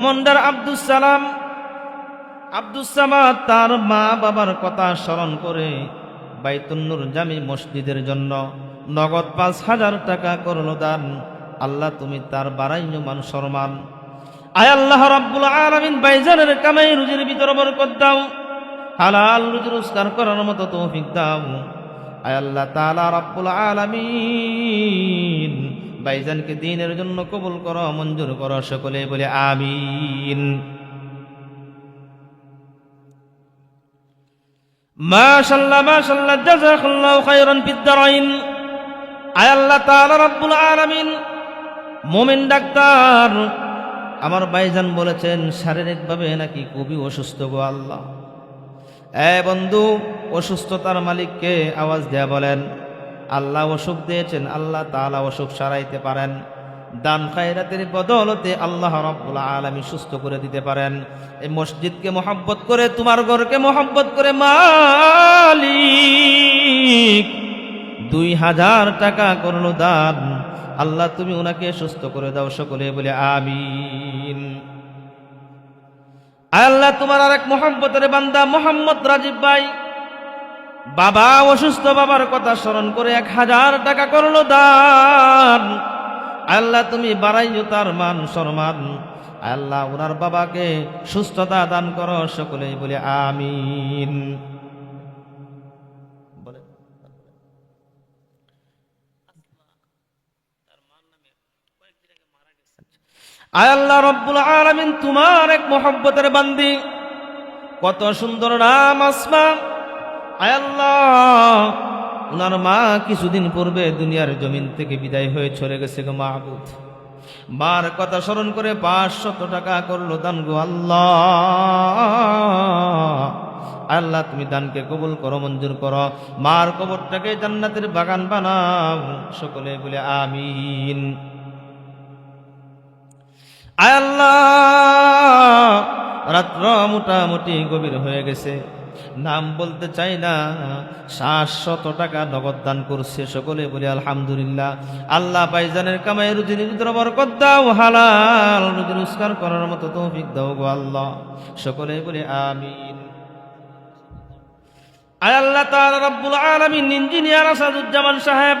মন্ডার আব্দুস সালাম। আব্দুস সামাদ তার মা বাবার কথা স্মরণ করে বাইতুন্নুর জামি মসজিদের জন্য নগদ পাঁচ হাজার টাকা করল দান। আল্লাহ, তুমি তার বারাইন্য মান সম্মান। আয় আল্লাহ রাব্বুল আলামিন, বাইজানের কামাই রুজির ভিতর বরকত দাও। হালাল রুজি রোজগার করার মতো তৌফিক দাও। আয় আল্লাহ তাআলা রাব্বুল আলামিন বাইজানকে দিনের জন্য কবুল করো, মঞ্জুর করো সকলে বলে আমিন। মাশাল্লাহ মাশাল্লাহ আল্লাহ ডাক্তার, আমার ভাইজান বলেছেন, শারীরিকভাবে নাকি খুবই অসুস্থ গো আল্লাহ। এ বন্ধু, অসুস্থতার মালিককে আওয়াজ দেয়া বলেন। আল্লাহ অসুখ দিয়েছেন, আল্লাহ তাআলা অসুখ সারাইতে পারেন। দান খায়রাতের বদলতে আল্লাহ রব্বুল আলামিন সুস্থ করে দিতে পারেন। এই মসজিদকে মোহাব্বত করে, তোমার ঘরকে মোহাব্বত করে মালিক, দুই হাজার টাকা করল দান। আল্লাহ তুমি ওনাকে সুস্থ করে দাও সকলে বলে আমিন। আল্লাহ, তোমার আরেক মোহাম্মতের বান্দা মোহাম্মদ রাজীব ভাই। বাবা অসুস্থ বাবার কথা স্মরণ করে এক হাজার টাকা করল দান। আল্লাহ, তুমি বাড়াইও তার মান সম্মান। আল্লাহ, ওনার বাবাকে সুস্থতা দান করো সকলেই বলে আমিন। আল্লাহ রব্বুল আলামিন, তোমার এক মোহব্বতের বান্দি। কত সুন্দর নাম আসমা। আল্লাহ, ওনার মা কিছুদিন পূর্বে দুনিয়ার জমিন থেকে বিদায় হয়ে চলে গেছে গো মাহবুদ মার কথা স্মরণ করে পাঁচশত টাকা করল দান গো আল্লাহ। আল্লাহ, তুমি দানকে কবুল করো, মঞ্জুর করো। মার কবরটাকে জান্নাতের বাগান বানাও। সকলে বলে আমিন। আল্লাহ, রাত্র মোটামুটি গভীর হয়ে গেছে। নাম বলতে চাই না। সাতশত টাকা নগদ দান করছে সকলে বলি, আলহামদুলিল্লাহ। আল্লাহ পাইজানের কামাই রুজির ভিতরে বরকত দাও, হালাল। রুজি রোজগার করার মতো তৌফিক দাও গো আল্লাহ। সকলে বলি আসাদুজ্জামান সাহেব।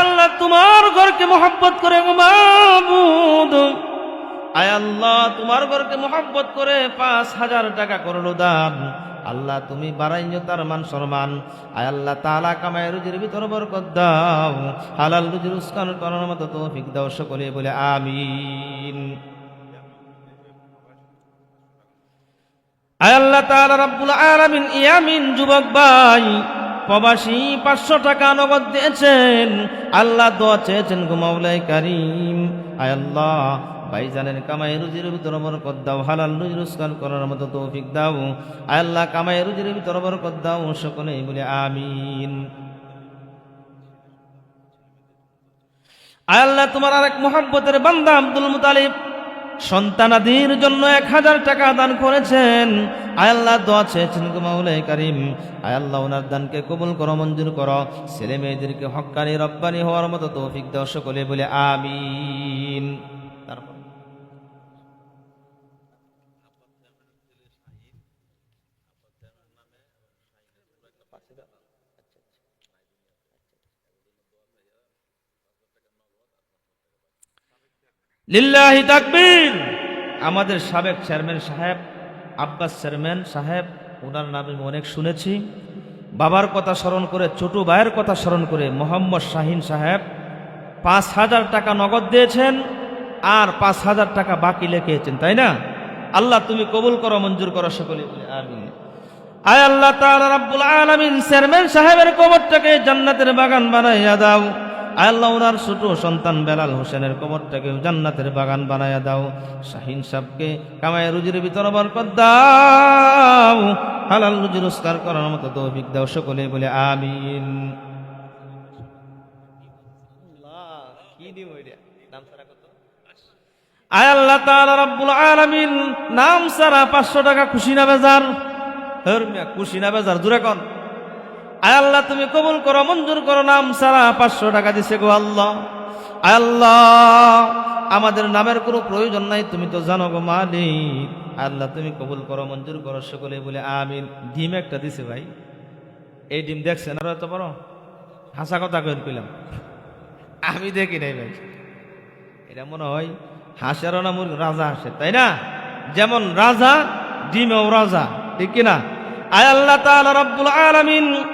আল্লাহ তোমার ঘরকে মোহাব্বত তোমার ঘরকে করে পাঁচ হাজার টাকা করল দান। আল্লাহ তুমি বাড়াইও তার মান সম্মান। আয় আল্লাহ তালা কামায় রুজির ভিতর বরকত দাও। হালাল রুজি রুস্কান করার মতো তৌফিক দাও সকলে বলে আমিন। আয় আল্লাহ তাআলা রাব্বুল ইয়ামিন যুবক ভাই, প্রবাসী পাঁচশো টাকা নগদ দিয়েছেন। আল্লাহ দোয়া চেয়েছেন ঘুমাউলাই কারিম। আয় আল্লাহ ভাইজানের কামাই রুজির ভিতর বরকত দাও, হালাল রুজি রোজগার করার মতো তৌফিক দাও। আল্লাহ, কামাই রুজির ভিতর বরকত দাও, সকলেই বলে আমিন। আল্লাহ, তোমার আরেক মোহাব্বতের বান্দা আব্দুল মুতালিব সন্তানাদির জন্য এক হাজার টাকা দান করেছেন। আয়াল্লাহ দোয়া চেয়েছেন গুমাউলাই কারিম। আয়াল্লাহ ওনার দানকে কবুল করো, মঞ্জুর করো। ছেলে মেয়েদেরকে হক্কানি রব্বানি হওয়ার মতো তৌফিক দাও সকলে বলে আমিন তারপর লিল্লাহি তাকবীর। আমাদের সাবেক চেয়ারম্যান সাহেব, আব্বাস চেয়ারম্যান সাহেব ওনার নাম অনেক শুনেছি। বাবার কথা স্মরণ করে, ছোটু ভাইয়ের কথা স্মরণ করে মোহাম্মদ শাহিন সাহেব পাঁচ হাজার টাকা নগদ দিয়েছেন আর পাঁচ হাজার টাকা বাকি লেখেছেন, তাই না? আল্লাহ তুমি কবুল করো, মঞ্জুর করো সকলে আমিন। আয় আল্লাহ তাআলা রাব্বুল আলামিন, চেয়ারম্যান সাহেবের কবরটাকে জান্নাতের বাগান বানাইয়া দাও। আল্লাহ ওনার ছোট সন্তান বেলাল হোসেনের কবরটাকে জান্নাতের বাগান বানাইয়া দাও। শাহিন সাহেবকে কামায় রুজির ভিতর বরকত দাও। হালাল রুজি রোজগার করার মতো তৌফিক দাও সকলে বলে আমিন। আয় আল্লাহ তাআলা রাব্বুল আলামিন নাম সারা পাঁচশো টাকা খুশি না বেজার। খুশি না বেজার জুড়ে কন। আল্লাহ, তুমি কবুল করো, মঞ্জুর করো, নাম সারা পাঁচশো টাকা দিছে গো আল্লাহ। আল্লাহ, আমাদের নামের কোনো প্রয়োজন নাই, তুমি তো জানো গো মালিক। আল্লাহ, তুমি কবুল করো, মঞ্জুর করো সকলে বলে আমিন। ডিম একটা দিছে ভাই। এই ডিম দেখছেন? আরও এত বড়? হাসা কথা কইন কইলাম। আমি দেখি নাই ভাই। এটা মনে হয় হাঁসেরও না মুরগি রাজা হাসে, তাই না? যেমন রাজা, ডিমেও রাজা, ঠিক কিনা? আয় আল্লাহ তাআলা রব্বুল আলামিন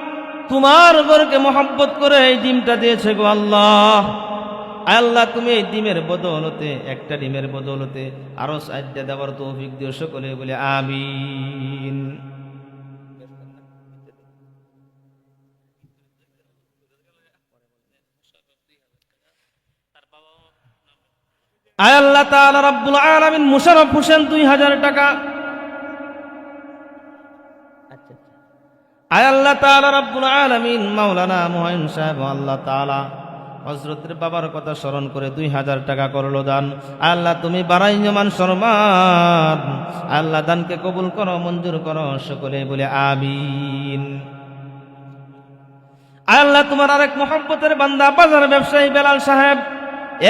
তোমার ঘরকে মহব্বত করে এই ডিমটা দিয়েছে গো আল্লাহ। আল্লাহ, তুমি এই ডিমের বদৌলতে, একটা ডিমের বদৌলতে আরও সাহায্য দেওয়ার তৌফিক দিও সকলে, বলে আমিন। আয় আল্লাহ তাআলা রাব্বুল আলামিন মুশারফ হোসেন দুই হাজার টাকা আয় আল্লাহ তাআলা রাব্বুল আলামিন, মাওলানা মুহাইন সাহেব আল্লাহ তাআলা হজরতের বাবার কথা স্মরণ করে দুই হাজার টাকা করল দান। আল্লাহ, তুমি বাড়াই জমান সরমান আল্লাহ, দানকে কবুল করো, মঞ্জুর করো, সকলে বলে আমিন। আল্লাহ, তোমার আরেক মোহাম্মতের বান্দা, বাজার ব্যবসায়ী বেলাল সাহেব,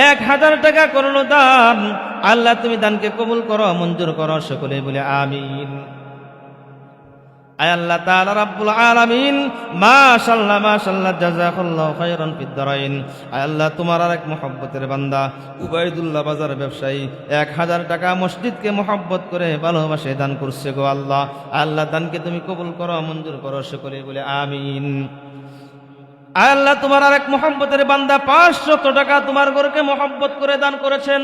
এক হাজার টাকা করল দান। আল্লাহ, তুমি দানকে কবুল করো, মঞ্জুর করো, সকলে বলে আমিন। আয় আল্লাহ তাআলা রাব্বুল আলামিন, মাশাআল্লাহ মাশাআল্লাহ জাযাকাল্লাহু খাইরান ফিদ দারাইন। আয় আল্লাহ, তোমার আরেক মহব্বতের বান্দা, উবাইদুল্লাহ বাজার ব্যবসায়ী, এক হাজার টাকা মসজিদকে মহব্বত করে ভালোবাসে দান করছে গো আল্লাহ। আল্লাহ, দানকে তুমি কবুল করো, মঞ্জুর করো, সকলে বলে আমিন। আল্লাহ, তোমার আরেক মোহাম্মতের বান্দা, পাঁচশত টাকা তোমার ঘরকে মোহাম্মত করে দান করেছেন।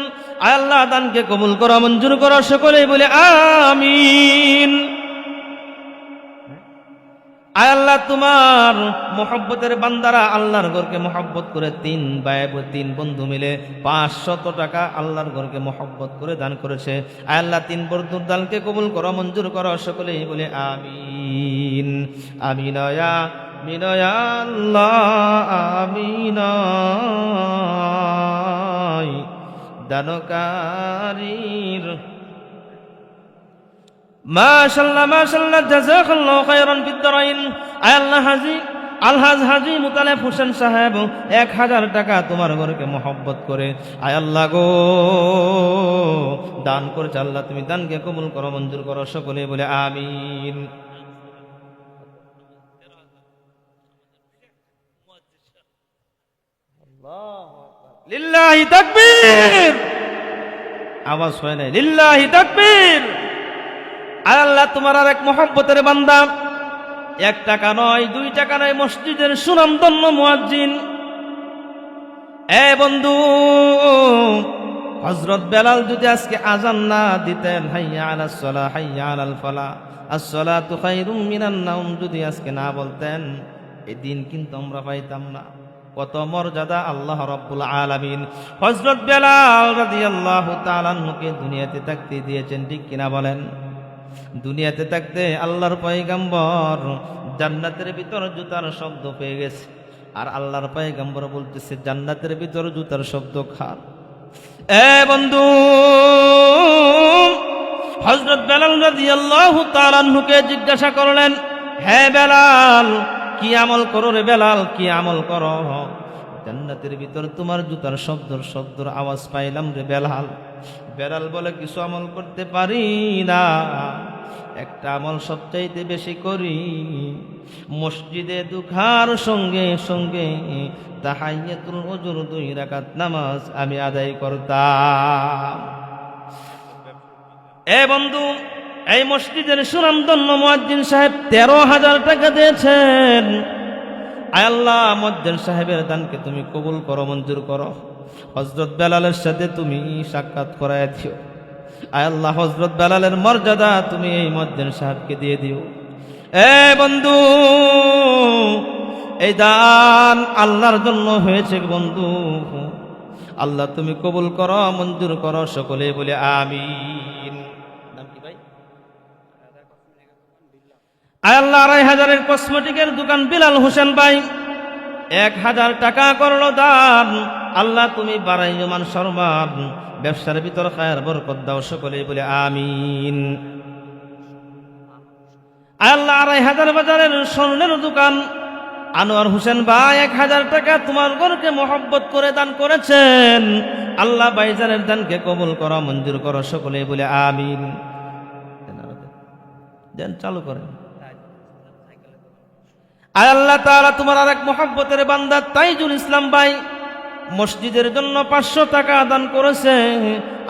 আল্লাহ, দানকে কবুল করো, মঞ্জুর করো, সকলেই বলে আমিন। আল্লাহ তোমার মোহব্বতের বান্দারা আল্লাহর ঘরকে মোহব্বত করে তিন বোন, তিন বন্ধু মিলে পাঁচশত টাকা আল্লাহর ঘরকে মোহব্বত করে দান করেছে। আল্লাহ তিন বন্ধুর দানকে কবুল করো মঞ্জুর করো সকলেই বলে আমিন। আমিনয়া মিনয়া আল্লাহ আমিনয় দানকারীর মাশাল্লাহ মাশাল্লাহ জাযাকাল্লাহু খাইরান ফিদ দারাইন। আয় আল্লাহ হাজি আলহাজ হাজি মুতালেব হোসেন সাহেব, এক হাজার টাকা তোমার ঘরকে মহব্বত করে। আয় আল্লাহ গো, দান করেছে আল্লাহ, তুমি দানকে কবুল করো, মঞ্জুর করো সকলে বলে আমিন। লিল্লাহি তাকবীর! আওয়াজ হয় নাই। লিল্লাহি তাকবীর! আয় আল্লাহ, তোমার আর এক মহব্বতের বান্দা। এক টাকা নয়, দুই টাকা নয়, মসজিদের সুনামধন্য মুয়াজ্জিন। এ বন্ধু হজরত বেলাল যদি আজকে আজান না দিতেন, হাইয়া আলাস সালা, হাইয়া আলাল ফালা, আসসালাতু খায়রুম মিনান নাওম যদি আজকে না বলতেন এই দিন কিন্তু আমরা পাইতাম না। কত মর্যাদা আল্লাহ রব্বুল আলামিন। হজরত বেলাল রাদিয়াল্লাহু তাআলা নুকে দুনিয়াতে থাকতে দিয়েছেন, ঠিক কিনা বলেন? দুনিয়াতে থাকতে আল্লাহর পয়গাম্বর জান্নাতের ভিতর জুতার শব্দ পেয়ে গেছে। আর আল্লাহর পয়গাম্বর বলতেছে, জান্নাতের ভিতর জুতার শব্দ খান এ বন্ধু হজরত বেলাল রাদিয়াল্লাহু তাআলা নুকে জিজ্ঞাসা করলেন, হে বেলাল, কি আমল করো রে বেলাল? কি আমল করো? জান্নাতের ভিতর তোমার জুতার শব্দর শব্দর আওয়াজ পাইলাম রে বেলাল। বেলাল বলে, কিছু আমল করতে পারি না। একটা আমল সবচাইতে বেশি করি। মসজিদে দুখার সঙ্গে সঙ্গে তাহাইয়াতুল ওজুর দুই রাকাত নামাজ আমি আদায় করতাম। এ বন্ধু, এই মসজিদের সুনামধন্য মুয়াজ্জিন সাহেব তেরো হাজার টাকা দিয়েছেন। আল্লাহ মজ্জেন সাহেবের দানকে তুমি কবুল করো, মঞ্জুর করো। হজরত বেলালের সাথে তুমি সাক্ষাৎ করায় দিও। আল্লাহ হজরত বেলালের মর্যাদা তুমি এই মজ্জেন সাহেবকে দিয়ে দিও। এ বন্ধু, এই দান আল্লাহর জন্য হয়েছে বন্ধু। আল্লাহ তুমি কবুল করো, মঞ্জুর করো সকলে বলে আমিন। আল্লাহ, আড়াই হাজারের কসমেটিকের দোকান বিলাল হোসেন ভাই। এক হাজার টাকা করল দান। আল্লাহ, তুমি বাড়াই মান সরমান। ব্যবসার ভিতর খায়ার বরকত দাও সকলে বলে আমিন। আল্লাহ, আড়াই হাজার বাজারের স্বর্ণের দোকান। আনোয়ার হোসেন ভাই, এক হাজার টাকা তোমার ঘরকে মহব্বত করে দান করেছেন। আল্লাহ বাইজানের দানকে কবুল করো, মঞ্জুর করো সকলে বলে আমিন। দেন, চালু করেন। আয় আল্লাহ তাআলা, তোমার আরেক মহব্বতের বান্দা তাইজুল ইসলাম ভাই মসজিদের জন্য পাঁচশো টাকা দান করেছে।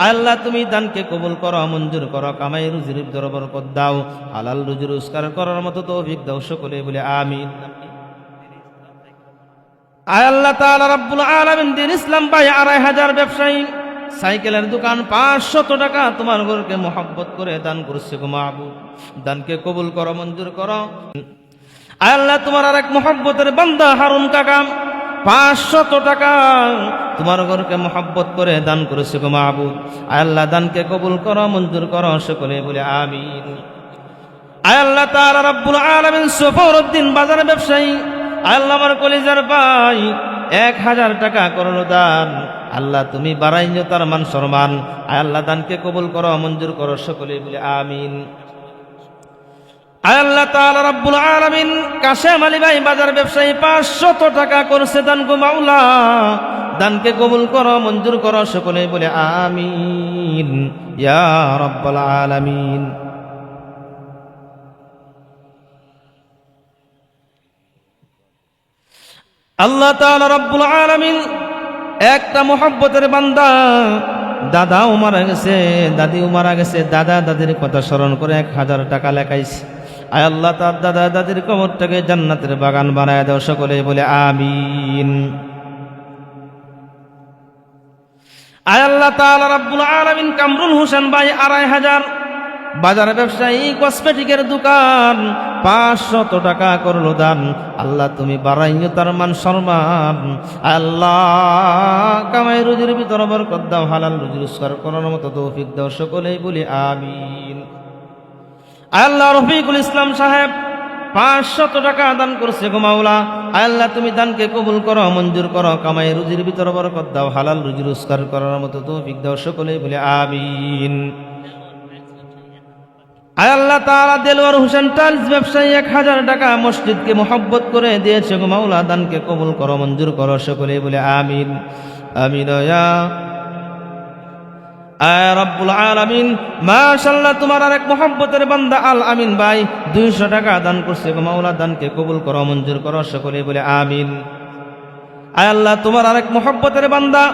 আল্লাহ, তুমি দানকে কবুল করো, মঞ্জুর করো, কামাই রুজির দরবার কর দাও, হালাল রুজি রোজগার করার মতো তৌফিক দাও সকলে বলে আমিন। আয় আল্লাহ তাআলা, রাব্বুল আলামিন, দিন ইসলাম ভাই, আড়াই হাজার ব্যবসায়ী, সাইকেলের দোকান পাঁচশত টাকা তোমার ঘরকে মহব্বত করে দান করছে গো মাহবুব। দানকে কবুল করো, মঞ্জুর করো। আল্লাহ, তোমার আরেক মহব্বতের বান্দা হারুন কাকা। পাঁচশত টাকা তোমার ঘরকে মহব্বত করে দান করেছে গো মাহবুব। আল্লাহ, দানকে কবুল করো, মঞ্জুর করো, সকলে বলে আমিন। আল্লাহ, তাআলা রাব্বুল আলামিন সফরউদ্দিন বাজার ব্যবসায়ী। আল্লাহ, আমার কলিজার ভাই, এক হাজার টাকা করল দান। আল্লাহ, তুমি বাড়াইছো তার মান সম্মান। আল্লাহ, দানকে কবুল করো, মঞ্জুর করো, সকলে বলে আমিন। আল্লাহ তাআলা রাব্বুল আলামিন কাশেম আলী ভাই বাজার ব্যবসায়ী 500 টাকা দান দানকে কবুল বলে আমিন। একটা মোহাব্বতের বান্দা, দাদাও মারা গেছে, দাদিও মারা গেছে, দাদা দাদির কথা স্মরণ করে এক হাজার টাকা লেখাইছে। আয় আল্লাহ তার দাদা দাদির কবরটাকে জান্নাতের বাগান বানায় দাও, সকলে বলে আমিন। আয় আল্লাহ তাআলা রাব্বুল আলামিন কামরুল হোসেন ভাই আড়াই হাজার। বাজার ব্যবসায়ী কসমেটিকের দোকান, পাঁচশত টাকা করল দান। আল্লাহ তুমি বাড়াইও তার মান সম্মান। আল্লাহ, কামাই রুজির ভিতর বরকত দাও, হালাল রুজি রোজগার করার মতো তৌফিক দাও, সকলেই বলি আমিন। আল্লাহ রফিকুল ইসলাম সাহেব, পাঁচশত টাকা দান করছে গো মাওলা। আল্লাহ, তুমি দানকে কবুল করো, মঞ্জুর করো, কামাই রুজির ভিতর বরকত দাও, হালাল রুজি রোজগার করার মতো তৌফিক দাও সকলেই বলে আমিন। আল্লাহ তাআলা, দেলোয়ার হোসেন টাইলস ব্যবসায়ী এক হাজার টাকা মসজিদকে মোহব্বত করে দিয়েছে গো মাওলা, দানকে কবুল করো, মঞ্জুর করো সকলে বলে আমিন। আমিন আলামিন, মাশাআল্লাহ, তোমার বান্দা আল আমিন দানকে কবুল করো, মঞ্জুর করো, সকলে বলে আমিন। বান্দা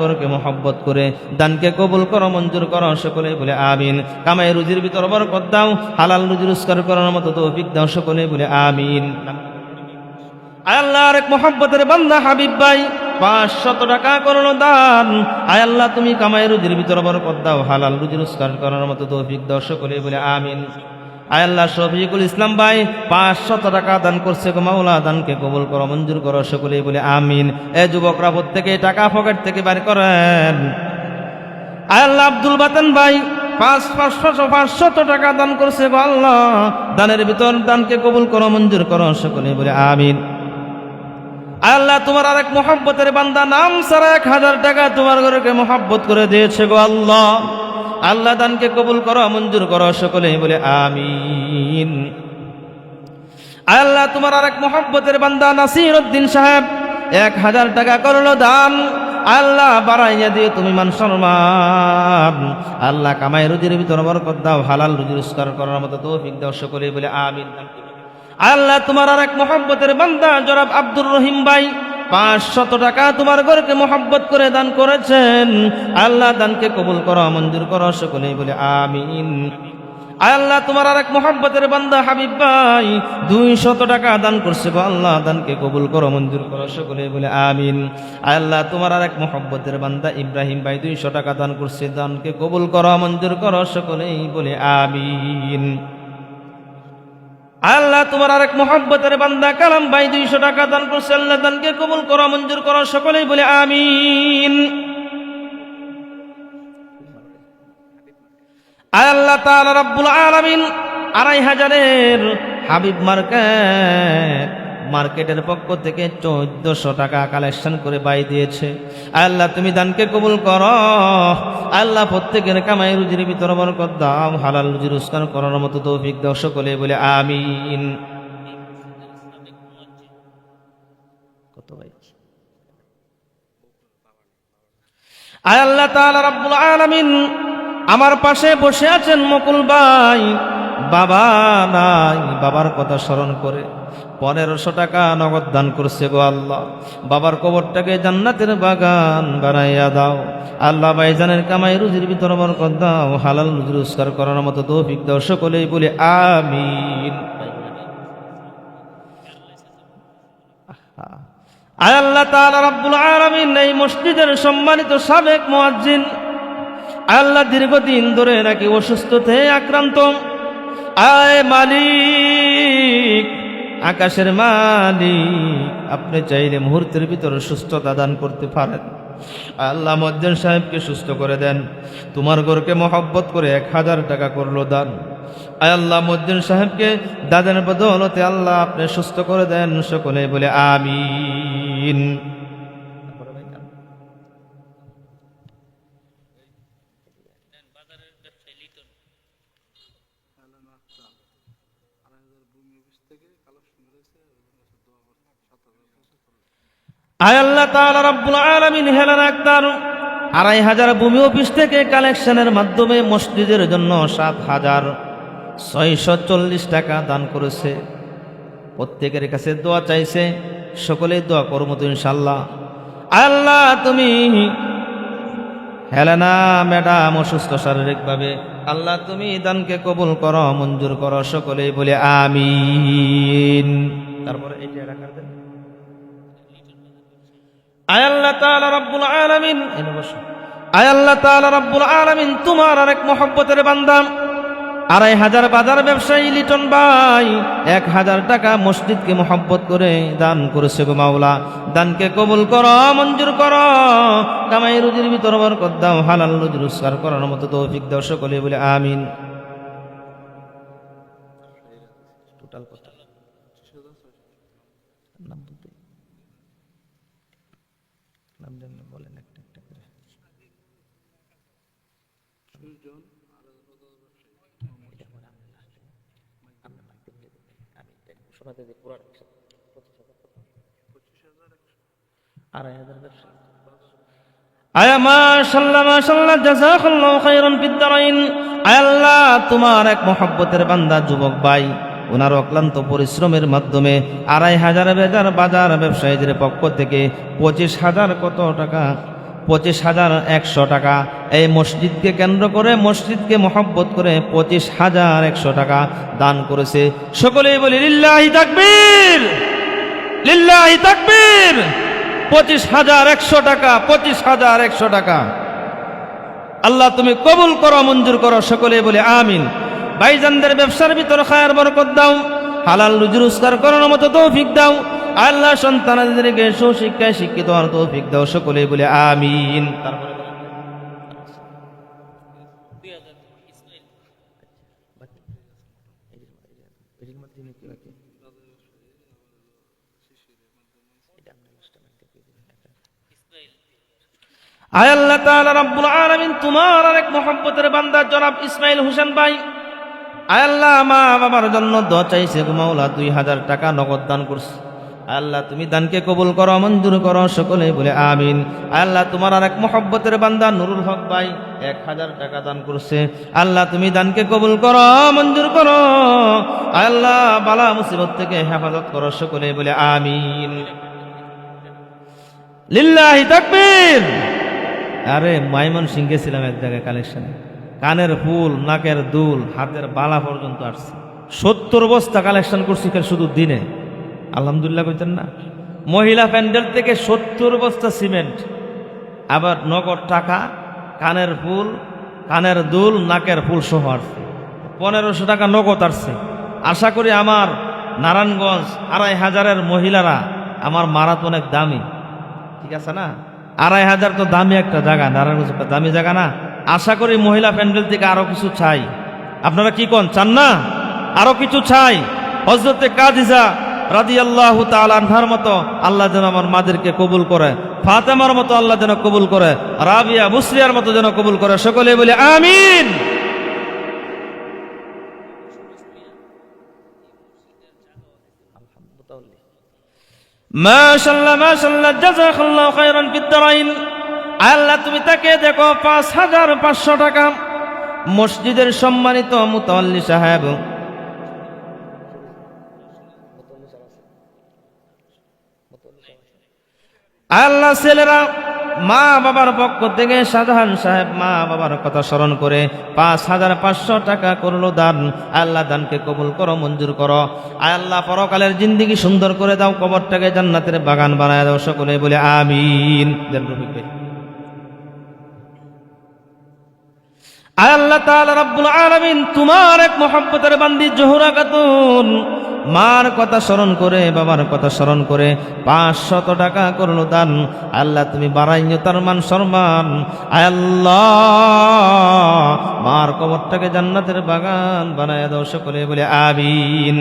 ঘরকে মোহব্বত করে, দানকে কবুল করো, মঞ্জুর করো, সকলে বলে আমিন। কামাই রুজির ভিতর বরকত দাও, হালাল রুজি রোজগার করার মতো তৌফিক দাও, সকলে বলে আমিন। আল্লাহ, আরেক মোহব্বতের বান্দা হাবিব ভাই পাঁচশত টাকা করল দান আয় আল্লাহ, তুমি কামাই রুজির ভিতর বরকত দাও, হালাল রুজি রোজগার করার মতো তৌফিক সকলে বলে আমিন। আয় আল্লাহ, শফিকুল ইসলাম ভাই, পাঁচশত টাকা দান করছে গো মাওলা, দানকে কবুল করো, মঞ্জুর করো সকলে বলে আমিন। এ যুবকরা প্রত্যেকে টাকা পকেট থেকে বের করেন। আয় আল্লাহ, আব্দুল বাতেন ভাই, পাঁচ পাঁচশো পাঁচশত টাকা দান করছে গো আল্লাহ। দানের ভিতর দানকে কবুল করো, মঞ্জুর করো সকলে বলে আমিন। আল্লাহ, তোমার আরেক মোহাব্বতের বান্দা নাম সারা এক হাজার টাকা তোমার ঘরকে মোহাব্বত করে দিয়েছে গো আল্লাহ। আল্লাহ দানকে কবুল করো, মঞ্জুর করো, সকলে বলে আমিন। আল্লাহ, তোমার আরেক মোহাব্বতের বান্দা নাসির উদ্দিন সাহেব এক হাজার টাকা করল দান। আল্লাহ, বাড়াইয়া দিয়ে তুমি মান সম্মান। আল্লাহ কামাই রুজির ভিতর বরকত দাও, হালাল রুজি রোজগার করার মতো তৌফিক দাও, সকলে বলে আমিন। আল্লাহ তোমার আর এক মোহাম্মতের বান্দা, জনাব আব্দুর রহিম ভাই। পাঁচশত টাকা তোমার ঘরকে মোহাব্বত করে দান করেছেন। আল্লাহ দানকে কবুল করো, মঞ্জুর করো সকলেই বলে আমিন। আল্লাহ তোমার আর এক মোহাম্মতের বান্দা হাবিব ভাই, দুই শত টাকা দান করছে গো, আল্লাহ দানকে কবুল করো, মঞ্জুর করো, সকলে বলে আমিন। আল্লাহ তোমার আর এক মোহাম্মতের বান্দা ইব্রাহিম ভাই দুইশো টাকা দান করছে, দানকে কবুল করো, মঞ্জুর করো, সকলেই বলে আমিন। আল্লাহ তোমার আরেক মোহাম্মতের বান্দা কালাম ভাই দুইশো টাকা দান করছে, আল্লাহ দানকে কবুল করা, মঞ্জুর করা, সকলেই বলে আমিন। আল্লাহ তাআলা রাব্বুল আলামিন, আড়াই হাজারের হাবিব মার্কেট মার্কেটের পক্ষ থেকে চোদ্দশো টাকা কালেকশন করে বাই দিয়েছে। আল্লাহ, তুমি দানকে কবুল করো। আল্লাহ, প্রত্যেকের কামাই রুজির ভিতর বরকত দাও। হালাল রুজি রোজগার করার মতো তৌফিক দাও সকলে বলে আমিন। আমার পাশে বসে আছেন মকুল ভাই। বাবা নাই, বাবার কথা স্মরণ করে। পনেরোশো টাকা নগদ দান করছে গো আল্লাহ। বাবার কবরটাকে জান্নাতের বাগান বানাইয়া দাও। আল্লাহ ভাইজানের কামাই রুজির ভিতর বরকত দাও। হালাল রুজি রোজগার করার মতো তৌফিক দাও সকলেই বলে আমিন। আল্লাহ তাআলা রাব্বুল আলামিন, এই মসজিদের সম্মানিত সাবেক মুয়াজ্জিন। আল্লাহ দীর্ঘদিন ধরে নাকি অসুস্থতে আক্রান্ত। আয় মালিক আকাশের মালি আপনি চাইলে মুহূর্তের ভিতরে সুস্থতা দান করতে পারেন। আল্লাহ মজ্জেন সাহেবকে সুস্থ করে দেন। তোমার ঘরকে মহব্বত করে এক হাজার টাকা করল দান। আল্লাহ মজ্জেন সাহেবকে দাদানের বদলতে আল্লাহ আপনি সুস্থ করে দেন। সকলে বলে, আমিন। আয় আল্লাহ তাআলা রাব্বুল আলামিন হেলান আক্তার আড়াই হাজার ভূমি অফিস থেকে কালেকশনের মাধ্যমে মসজিদের জন্য সাত হাজার ছয়শো চল্লিশ টাকা দান করেছে। প্রত্যেকের কাছে দোয়া চাইছে সকলেই দোয়া করব তো ইনশাল্লাহ আল্লাহ, তুমি হেলেনা ম্যাডাম অসুস্থ শারীরিকভাবে, আল্লাহ তুমি দানকে কবুল করো, মঞ্জুর করো, সকলেই বলে আমিন। তারপরে এই বাজার ব্যবসায়ী লিটন এক টাকা দান দানকে কবুল কর, মঞ্জুর কর। কামাই রুজির ভিতর বরকত হালাল রুজি রোজগার করার মতো তৌফিক দাও বলে আমিন টোটাল কত নাম বলতে নাম জানলে বলেন একটা একটা করে আয়া মাশাল্লাহ মাশাল্লাহ, জাযাকাল্লাহু আল্লাহ, তোমার এক মহব্বতের বান্দা, যুবক ভাই ওনার অক্লান্ত পরিশ্রমের মাধ্যমে আড়াই হাজার বেজার বাজার ব্যবসায়ীদের পক্ষ থেকে পঁচিশ হাজার কত টাকা? পঁচিশ হাজার একশো টাকা। এই মসজিদকে কেন্দ্র করে, মসজিদকে মহব্বত করে পঁচিশ হাজার একশো টাকা দান করেছে। সকলেই বলি, লিল্লাহি তাকবীর! লিল্লাহি তাকবীর! পঁচিশ হাজার একশো টাকা পঁচিশ হাজার একশো টাকা আল্লাহ তুমি কবুল করো মঞ্জুর করো সকলে বলে আমিন ভাইজানদের ব্যবসার ভিতর খায়ার বরকত দাও হালাল রুজি রোজগার করার মতো তৌফিক দাও আল্লাহ সন্তানদেরকে সুশিক্ষায় শিক্ষিত হওয়ার তৌফিক দাও সকলে বলে আমিন তারপরে আল্লাহ জনাব আল্লাহ, মা চাইছে দুই টাকা নগদ দান আল্লাহ, তুমি দানকে কবুল করো, মঞ্জুর করো, সকলে বলে আমিন। মহব্বতের বান্দা এক টাকা দান আল্লাহ, তুমি দানকে কবুল করো, মঞ্জুর করো। আল্লাহ, বালা মুসিবত থেকে হেফাজত করো, সকলে বলে আমিন। লিল্লাহি তাকবীর। আরে মাইমন সিং গেছিলাম এক জায়গায় কালেকশনে কানের ফুল, নাকের দুল, হাতের বালা পর্যন্ত আসছে। সত্তর বস্তা কালেকশন করছি শুধু দিনে। আলহামদুলিল্লাহ কইতেন না। মহিলা প্যান্ডেল থেকে সত্তর বস্তা সিমেন্ট। আবার নগদ টাকা, কানের ফুল, কানের দুল, নাকের ফুল সহ আসছে। পনেরোশো টাকা নগদ আসছে। আশা করি আমার নারায়ণগঞ্জ আড়াই হাজারের মহিলারা আমার মারাত অনেক দামি। ঠিক আছে না? আড়াই হাজার তো দামি একটা জায়গা নারায়ণগঞ্জ একটা দামি জায়গা না? আশা করি মহিলা প্যান্ডেল থেকে আরও কিছু চাই। আপনারা কি কন, চান না? আরও কিছু চাই। হজরতে কাজিজা রাজি আল্লাহ আনহার মতো আল্লাহ যেন আমার মাদেরকে কবুল করে, ফাতেমার মতো আল্লাহ যেন কবুল করে, রাবিয়া মুসরিয়ার মতো যেন কবুল করে, সকলে বলে আমিন। আল্লাহ তুমি তাকে দেখো পাঁচ হাজার পাঁচশো টাকা। মসজিদের সম্মানিত মুতাল্লি সাহেব। আল্লাহ ছেলেরা মা বাবার পক্ষ থেকে শাহজাহান সাহেব মা বাবার কথা স্মরণ করে পাঁচ হাজার পাঁচশো টাকা করল দান। আল্লাহ দানকে কবুল করো, মঞ্জুর করো। আল্লাহ পরকালের জিন্দিগি সুন্দর করে দাও, কবরটাকে জান্নাতের বাগান বানায় দাও। সকলে বলে আমিন। আল্লাহ তাআলা রাব্বুল আলামিন, তোমার এক মহব্বতের বান্দি জোহরা খাতুন। মার কথা স্মরণ করে, বাবার কথা স্মরণ করে পাঁচশত টাকা করল দান। আল্লাহ, তুমি বাড়াইও তার মান সম্মান। আয় আল্লাহ, মার কবরটাকে জান্নাতের বাগান বানায় দর্শক সকলে বলে আমিন।